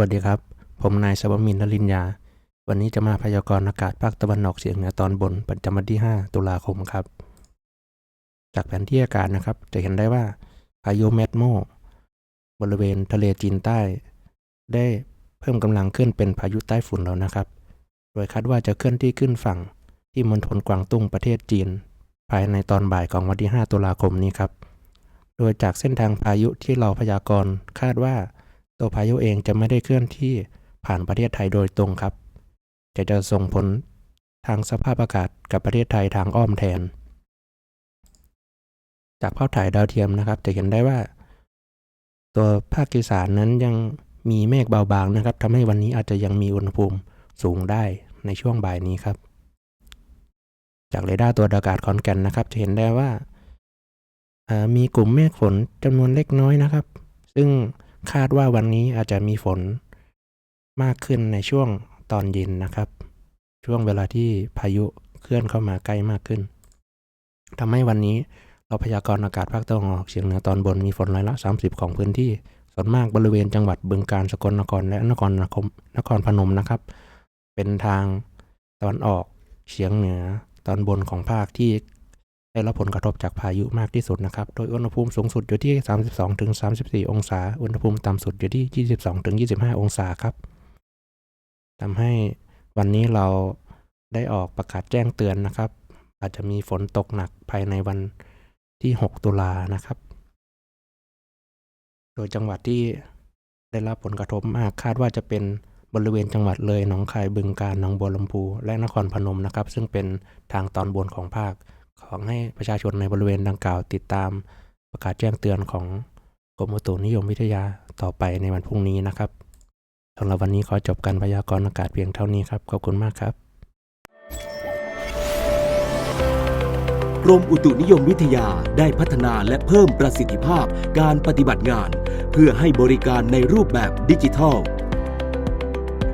วัสดีครับ ผมนายสวมินทรินยา วันนี้จะมาพยากรณ์อากาศภาคตะวันออกเฉียงเหนือตอนบนประจำวันที่ 5 ตุลาคมครับ จากแผนที่อากาศนะครับ จะเห็นได้ว่าพายุแมดโมบริเวณทะเลจีนใต้ ได้เพิ่มกำลังขึ้นเป็นพายุใต้ฝุ่นแล้วนะครับ โดยคาดว่าจะเคลื่อนที่ขึ้นฝั่งที่มณฑลกวางตุ้งประเทศจีน ภายในตอนบ่ายของวันที่ 5 ตุลาคมนี้ครับ โดยจากเส้นทางพายุที่เราพยากรณ์คาดว่า ตัวพายุเองจะไม่ได้เคลื่อนที่ผ่านประเทศไทยโดยตรงครับจะจะส่งผลทางสภาพอากาศกับประเทศไทยทางอ้อมแทน จากภาพถ่ายดาวเทียมนะครับ จะเห็นได้ว่า ตัวภาคอีสานนั้นยังมีเมฆเบาบางนะครับทำให้วันนี้อาจจะยังมีอุณหภูมิสูงได้ในช่วงบ่ายนี้ครับ จากเรดาร์ตัวอากาศขอนแก่นนะครับ จะเห็นได้ว่า มีกลุ่มเมฆฝนจำนวนเล็กน้อยนะครับ ซึ่ง คาดว่าวันนี้อาจจะมีฝนมากขึ้นในช่วงตอนเย็นนะครับ ช่วงเวลาที่พายุเคลื่อนเข้ามาใกล้มากขึ้นทำให้วันนี้เราพยากรณ์อากาศภาคตะวันออกเฉียงเหนือตอนบนมีฝนร้อยละ 30 ของพื้นที่ ส่วนมากบริเวณจังหวัดบึงกาฬสกลนครและนครนครนครพนมนะครับ เป็นทางตอนออกเฉียงเหนือตอนบนของภาคที่ ได้รับผลกระทบจากพายุมากที่สุดนะครับ โดยอุณหภูมิสูงสุดอยู่ที่ 32ถึง34 องศา อุณหภูมิต่ำสุดอยู่ที่ 22ถึง25 องศาครับทำให้วันนี้เราได้ออกประกาศแจ้งเตือนนะครับ อาจจะมีฝนตกหนักภายในวันที่ 6 ตุลานะครับ โดยจังหวัดที่ได้รับผลกระทบมากคาดว่าจะเป็นบริเวณจังหวัดเลยหนองคายบึงกาฬหนองบัวลำพู และนครพนมนะครับ ซึ่งเป็นทางตอนบนของภาค ขอให้ประชาชนในบริเวณดังกล่าวติดตามประกาศแจ้งเตือนของกรมอุตุนิยมวิทยาต่อไปในวันพรุ่งนี้นะครับสำหรับวันนี้ขอจบการพยากรณ์อากาศเพียงเท่านี้ครับ ขอบคุณมากครับ กรมอุตุนิยมวิทยาได้พัฒนาและเพิ่มประสิทธิภาพการปฏิบัติงาน เพื่อให้บริการในรูปแบบดิจิทัล